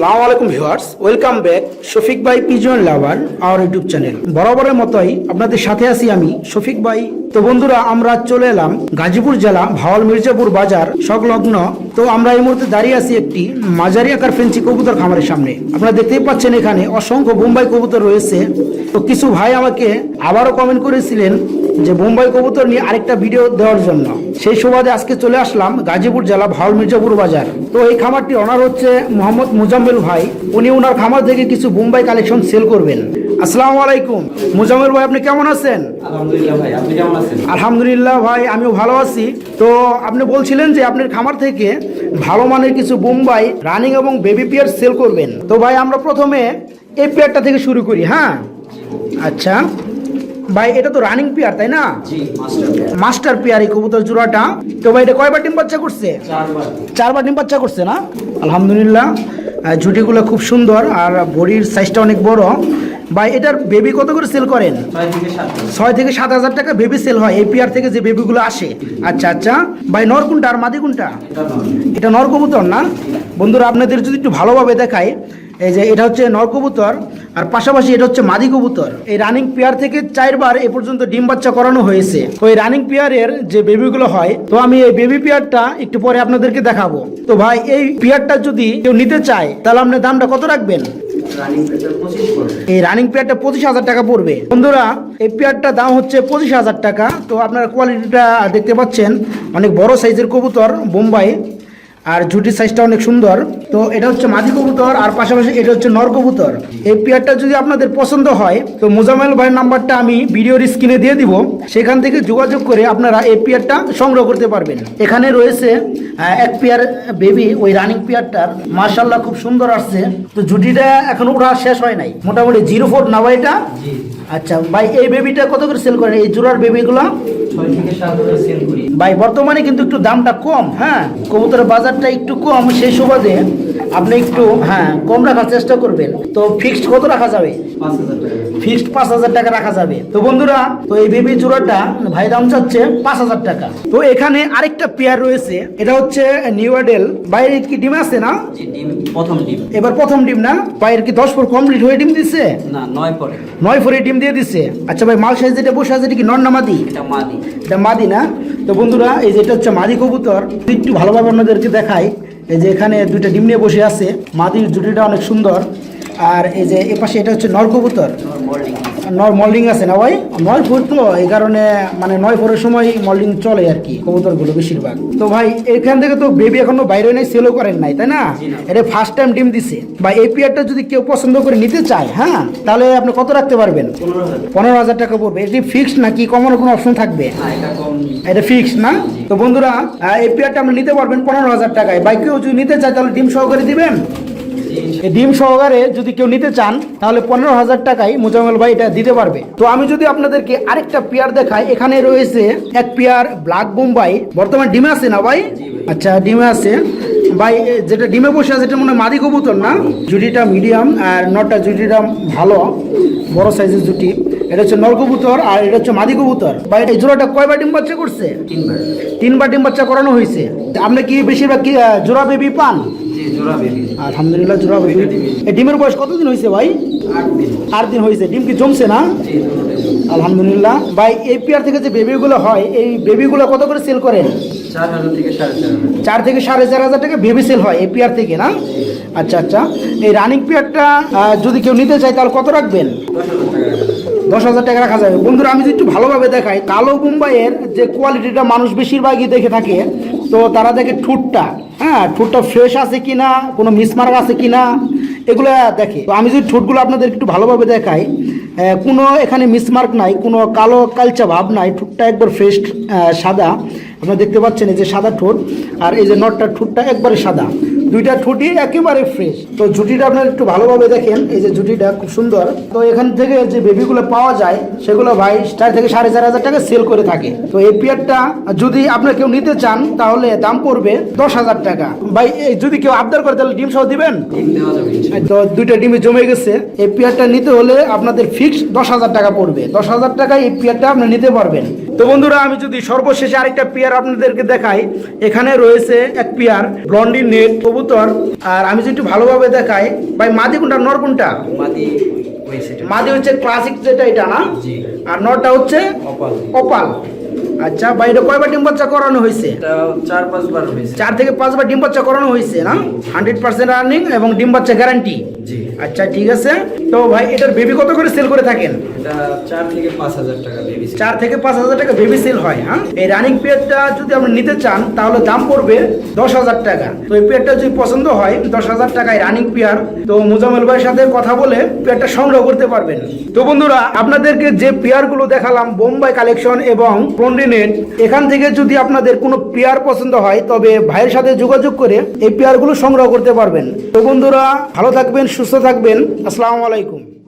সালামু আলাইকুম viewers, welcome back Shafiq ভাই pigeon lover our YouTube channel বরাবরের মতোই আপনাদের সাথে আছি আমি শফিক ভাই। তো বন্ধুরা, আমরা চলে এলাম গাজীপুর জেলা ভাওয়াল মির্জাপুর বাজার সংলগ্ন। তো আমরা এই মুহূর্তে দাঁড়িয়ে আছি একটি মাঝারি আকার ফেন্সি কবুতর খামারের সামনে। আপনারা দেখতেই পাচ্ছেন এখানে অসংখ্য বোম্বাই কবুতর রয়েছে। তো কিছু ভাই আমাকে আবারও কমেন্ট করেছিলেন যে বোম্বাই কবুতর নিয়ে আরেকটা ভিডিও দেওয়ার জন্য। সেই সুবাদে আজকে চলে আসলাম গাজীপুর জেলা ভাওয়াল মির্জাপুর বাজার। তো এই খামারটি ওনার হচ্ছে মোহাম্মদ মুজাম্মেল ভাই। উনি ওনার খামার থেকে কিছু বোম্বাই কালেকশন সেল করবেন। আসসালামু আলাইকুম। মুজাম্মেল ভাই আপনি কেমন আছেন? আলহামদুলিল্লাহ ভাই আপনি কেমন আছেন? আলহামদুলিল্লাহ ভাই আমিও ভালো আছি। তো আপনি বলছিলেন যে আপনার খামার থেকে ভালো মানের কিছু বোম্বাই রানিং এবং বেবি পেয়ার সেল করবেন। তো ভাই আমরা প্রথমে এই পেয়ারটা থেকে শুরু করি হ্যাঁ? আচ্ছা। ভাই এটা তো রানিং পেয়ার তাই না? মাস্টার পেয়ার এই কবুতর জোড়াটা। তো ভাই এটা কয়বার ডিম বাচ্চা করছে? চারবার। ডিম বাচ্চা করছে না? আলহামদুলিল্লাহ। আহ, ঝুটিগুলো খুব সুন্দর আর বডির সাইজটা অনেক বড়। ভাই এটার বেবি কত করে সেল করেন? ছয় থেকে সাত হাজার। টাকা বেবি সেল হয় এই পিয়ার থেকে যে বেবিগুলো আসে। আচ্ছা আচ্ছা। ভাই নর কোনটা আর মাদি কোনটা? এটা নর কবুতর না? বন্ধুরা আপনাদের যদি একটু ভালোভাবে দেখায় এই যে এটা হচ্ছে নর কবুতর আর পাশাপাশি এটা হচ্ছে মাদি কবুতর। এই রানিং পেয়ার থেকে চারবার এ পর্যন্ত ডিম বাচ্চা করানো হয়েছে। তো এই রানিং পেয়ারের যে বেবিগুলো হয় তো আমি এই বেবি পেয়ারটা একটু পরে আপনাদেরকে দেখাবো। তো ভাই এই পেয়ারটা যদি কেউ নিতে চায় তাহলে আপনার দামটা কত রাখবেন? এই রানিং পেয়ারটা পঁচিশ হাজার টাকা পড়বে। বন্ধুরা এই পেয়ারটার দাম হচ্ছে পঁচিশ হাজার টাকা। তো আপনারা কোয়ালিটিটা দেখতে পাচ্ছেন অনেক বড় সাইজের কবুতর বোম্বাই। আর ঝুটির সাইজটা অনেক সুন্দর। তো এটা হচ্ছে মাদি কবুতর আর পাশাপাশি এটা হচ্ছে নর কবুতর। এই পেয়ারটা যদি আপনাদের পছন্দ হয় তো মোজামেল ভাইয়ের নাম্বারটা আমি ভিডিওর স্ক্রিনে দিয়ে দিব। সেখান থেকে যোগাযোগ করে আপনারা এই পেয়ারটা সংগ্রহ করতে পারবেন। এখানে রয়েছে এক পেয়ার বেবি ওই রানিং পেয়ারটার মার্শাল্লাহ খুব সুন্দর আসছে। তো জুটিটা এখন ওরা শেষ হয় নাই। মোটামুটি জিরো ফোর না ভাই এটা আচ্ছা ভাই এই বেবিটা কত করে সেল করেন? এই জোড়ার বেবিগুলো ছয় থেকে সাত হাজার সেল করি। ভাই বর্তমানে কিন্তু একটু দামটা কম হ্যাঁ? কবুতরের বাজারটা একটু কম সেই সুবাদে আপনি একটু হ্যাঁ কম রাখার চেষ্টা করবেন। তো ফিক্সড কত রাখা যাবে? পাঁচ হাজার টাকা। ফিক্সড পাঁচ হাজার টাকা রাখা যাবে। তো বন্ধুরা তো এই বেবি জোড়াটা ভাই দাম চাচ্ছে পাঁচ হাজার টাকা। তো এখানে আরেকটা পেয়ার রয়েছে এটা হচ্ছে নিউ অ্যাডেল বাইরে কি ডিম আছে না? প্রথম ডিম। এবার প্রথম ডিম না? বাইরের কি দশ ফোর কমপ্লিট হয়ে ডিম দিচ্ছে না নয় পরে। নয় ফোরে ডিম দিয়ে দিচ্ছে আচ্ছা ভাই মাল সাইজ যেটা বসে আছে কি নর না মাদি? এটা মাদি। এটা মাদি না? তো বন্ধুরা, এই যেটা হচ্ছে মাদি কবুতর। একটু ভালোভাবে অন্যদেরকে দেখাই, এই যে এখানে দুইটা ডিম নিয়ে বসে আছে। মাদির জুটিটা অনেক সুন্দর। আর এই যে এ পাশে এটা হচ্ছে নর কবুতর। নর মল্ডিং আছে না ভাই? নয় ফুট তো এই কারণে মানে নয় ফুটের সময় মল্ডিং চলে আর কি কবুতরগুলো বেশিরভাগ। তো ভাই এখান থেকে তো বেবি এখনও বাইরে নেই সেলও করেন নাই তাই না? এটা ফার্স্ট টাইম ডিম দিছে। বা এই পেয়ারটা যদি কেউ পছন্দ করে নিতে চায় হ্যাঁ তাহলে আপনি কত রাখতে পারবেন? পনেরো হাজার। টাকা পড়বে। এটি ফিক্সড নাকি কমানোর কোনো অপশন থাকবে? এটা ফিক্সড না? তো বন্ধুরা এই পেয়ারটা আপনি নিতে পারবেন পনেরো হাজার টাকায়। বাইক কেউ যদি নিতে চায় তাহলে ডিম সহকারে দিবেন। ডিম সহকারে যদি কেউ নিতে চান তাহলে পনেরো হাজার টাকায় মোজামেল ভাই এটা দিতে পারবে। তো আমি যদি আপনাদেরকে আরেকটা পেয়ার দেখাই এখানে রয়েছে এক পেয়ার ব্ল্যাক বোম্বাই। বর্তমান ডিমে আছে না ভাই? আচ্ছা ডিমে আছে। ভাই যেটা ডিমে বসে আছে এটা মনে হয় মাদি কবুতর না? জুটিটা মিডিয়াম আর নটা জুটিটা ভালো বড় সাইজের জুটি। এটা হচ্ছে নর কবুতর আর এটা হচ্ছে মাদি কবুতর। ভাই এই জোড়াটা কয়বার ডিম বাচ্চা করছে? তিনবার। তিনবার ডিম বাচ্চা করানো হয়েছে। আপনি কি বেশিরভাগ কি জোড়া বেবি পান? আলহামদুলিল্লাহ জোড়া বেবি। এই ডিমের বয়স কতদিন হয়েছে ভাই? আট দিন। হয়েছে। ডিম কি জমছে না? আলহামদুলিল্লাহ। ভাই এই পেয়ার থেকে যে বেবিগুলো হয় এই বেবিগুলো কত করে সেল করেন? চার থেকে সাড়ে চার হাজার। টাকা বেবি সেল হয় এই পেয়ার থেকে না? আচ্ছা আচ্ছা। এই রানিং পেয়ারটা যদি কেউ নিতে চায় তাহলে কত রাখবেন? দশ হাজার টাকা রাখা যাবে। বন্ধুরা আমি যদি একটু ভালোভাবে দেখাই কালো মুম্বাইয়ের যে কোয়ালিটিটা মানুষ বেশিরভাগই দেখে থাকে তো তারা দেখে ঠুটটা হ্যাঁ ঠুটটা ফ্রেশ আছে কি না কোনো মিসমার্ক আছে কি না এগুলো দেখে। তো আমি যদি ঠুটগুলো আপনাদের একটু ভালোভাবে দেখাই কোনো এখানে মিসমার্ক নাই, কোনো কালো কালচা ভাব নাই, ঠুটটা একবার ফ্রেশ সাদা। আপনারা দেখতে পাচ্ছেন এই যে সাদা ঠোঁট, আর এই যে নটটা, ঠোঁটটা একবারে সাদা। দুইটা ঠুটি একেবারে ফ্রেশ তো জুটিটা আপনারা একটু ভালোভাবে দেখেন এই যে জুটিটা খুব সুন্দর। তো এখান থেকে যে বেবিগুলো পাওয়া যায় সেগুলো ভাই চার থেকে সাড়ে চার হাজার টাকা সেল করে থাকে। তো এই পেয়ারটা যদি আপনার কেউ নিতে চান তাহলে দাম পড়বে দশ হাজার টাকা। ভাই এই যদি কেউ আবদার করে তাহলে ডিম সহ দিবেন তো দুইটা ডিমে জমে গেছে। এই পেয়ারটা নিতে হলে আপনাদের ফিক্সড দশ হাজার টাকা পড়বে। দশ হাজার টাকায় এই পেয়ারটা আপনি নিতে পারবেন। তো বন্ধুরা আমি যদি সর্বশেষে আরেকটা পেয়ার আপনাদেরকে দেখাই এখানে রয়েছে এক পেয়ার ব্লন্ডি নেট কবুতর। আর আমি যদি একটু ভালোভাবে দেখাই ভাই মাদি কোনটা নর কোনটা? মাদি মাদি হচ্ছে ক্লাসিক যেটা এটা না? আর নরটা হচ্ছে অপাল। কপাল আচ্ছা ভাই এটা কয়বার ডিম বাচ্চা করানো হয়েছে? চার পাঁচবার হয়েছে। চার থেকে পাঁচবার ডিম বাচ্চা করানো হয়েছে না? হান্ড্রেড পার্সেন্ট আর্নিং এবং ডিম বাচ্চা গ্যারান্টি জি। আচ্ছা ঠিক আছে। তো ভাই এটার বেবি কত করে সেল করে থাকেন? এটা চার থেকে পাঁচ হাজার টাকা বেবি চার থেকে পাঁচ হাজার টাকা বেবি সেল হয় হ্যাঁ? এই রানিং পেয়ারটা যদি আপনি নিতে চান তাহলে দাম পড়বে দশ হাজার টাকা। তো এই পেয়ারটা যদি পছন্দ হয় দশ হাজার টাকায় রানিং পেয়ার তো মুজামেল ভাইয়ের সাথে কথা বলে পেয়ারটা সংগ্রহ করতে পারবেন। তো বন্ধুরা আপনাদেরকে যে পেয়ারগুলো দেখালাম বোম্বাই কালেকশন এবং কন্ডিনেট এখান থেকে যদি আপনাদের কোনো পেয়ার পছন্দ হয়, তবে ভাইয়ের সাথে যোগাযোগ করে এই পেয়ারগুলো সংগ্রহ করতে পারবেন। তো বন্ধুরা, ভালো থাকবেন, সুস্থ থাকবেন। আসসালামু আলাইকুম।